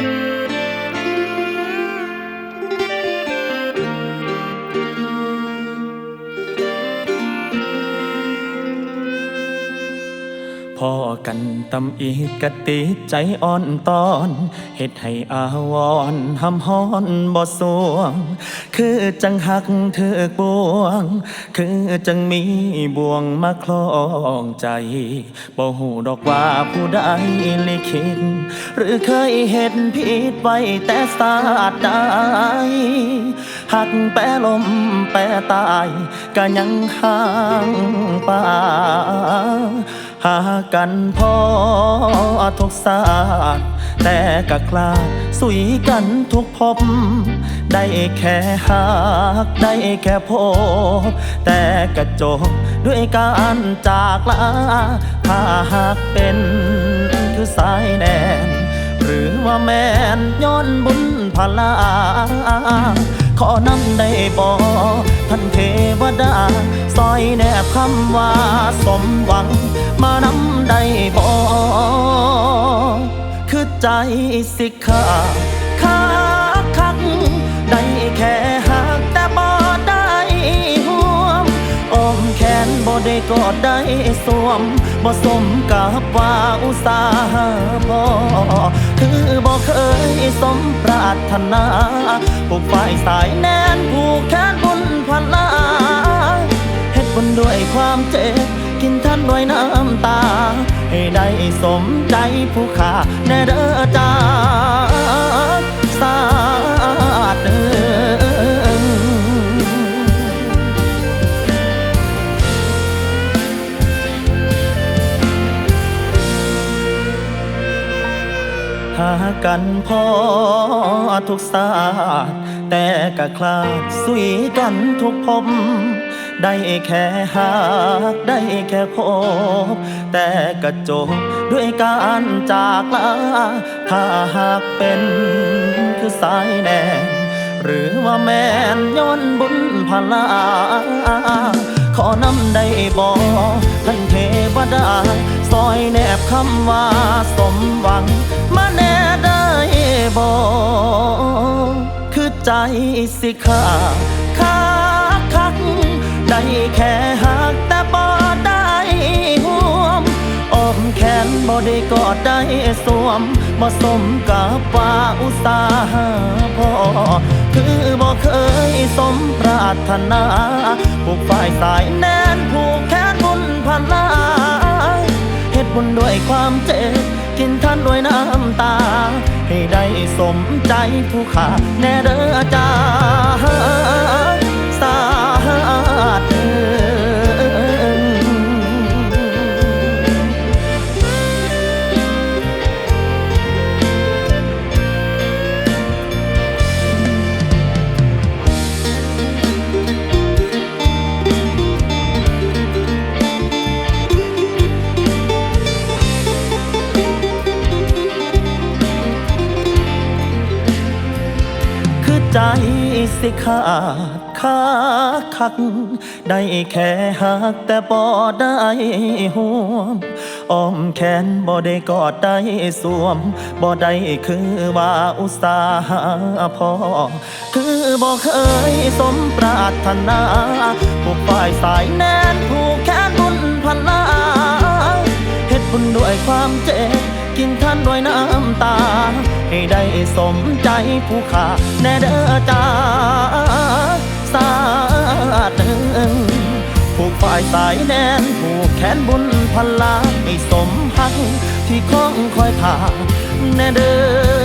thank you พอกันตำอีกกติใจอ่อนตอนเฮ็ดให้อาวรณ์หำฮ้อนบ่สวง คือจังหักเธอบวง คือจังมีบ่วงมาคล้องใจบ่หูดอกว่าผู้ใดลิขิตหรือเคยเห็นผิดไว้แต่ศาสตร์ใดหักแปรลมแปรตายก็ยังห่างป่าากันพอทุกศาสตร์แต่กะกลาสุยกันทุกภพได้แค่หัก ได้แค่พบ แต่กระจบด้วยการจากลาถ้าหากเป็นคือสายแนนหรือว่าแมนย้อนบุญพลาขอนำได้บ่ท่านเทวดาซอยแนบคำว่าสมหวัง มานำได้บ่คือใจสิขาคักคักได้แค่หักแต่บ่ได้ห่วมอ้อมแขนบ่ได้กอดได้สวมบ่สมกับว่าอุตสาหะพอคือบ่เคยสมปรารถนาผูกฝ่ายสายแน่นผูกแขนบุญพันลาเฮ็ดบุญด้วยความเจ็บ กินท่านด้วยน้ำตา ให้ได้สมใจผู้ขาแน่เด้อจ้าสาดเด้อหากันพอทุกศาสตร์แต่กะคลาดสุยกันทุกภพ ได้แค่หักได้แค่พบ แต่กระจบด้วยการจากลาถ้าหากเป็นคือสายแนนหรือว่าแม่นย้อนบุญพลาขอนำได้บ่ท่านเทวดา ซอยแนบคำว่าสมหวัง มาแน่ได้บ่คือใจสิขาคักคักได้ แค่หักแต่บ่ได้ห่วมอ้อมแขนบ่ได้กอดได้สวมบ่สมกับว่าอุตสาหะพอคือบ่เคยสมปรารถนาผูกฝ่ายสายแน่นผูกแขนบุญพันลาเฮ็ดบุญด้วยความเจ็บกินท่านด้วยน้ำตา ให้ได้สมใจผู้ขาแน่เด้อาจาส ใจสิขาดคักคัก ได้แค่หักแต่บ่ได้ห่วมอ้อมแขนบ่ได้กอดได้สวมบ่ได้คือว่าอุตสาหะพอ คือบ่เคยสมปรารถนาผูกฝ่ายสายแน่นผูกแขนบุญพันลาเฮ็ดบุญด้วยความเจ็บ กินท่านด้วยน้ำตา ให้ได้สมใจผู้ขาแน่เด้อจ้าสาดหนึ่งผูกฝ่ายสายแน่นผูกแขนบุญพลาให้สมหักที่คล้องคอยขาแน่เด้อ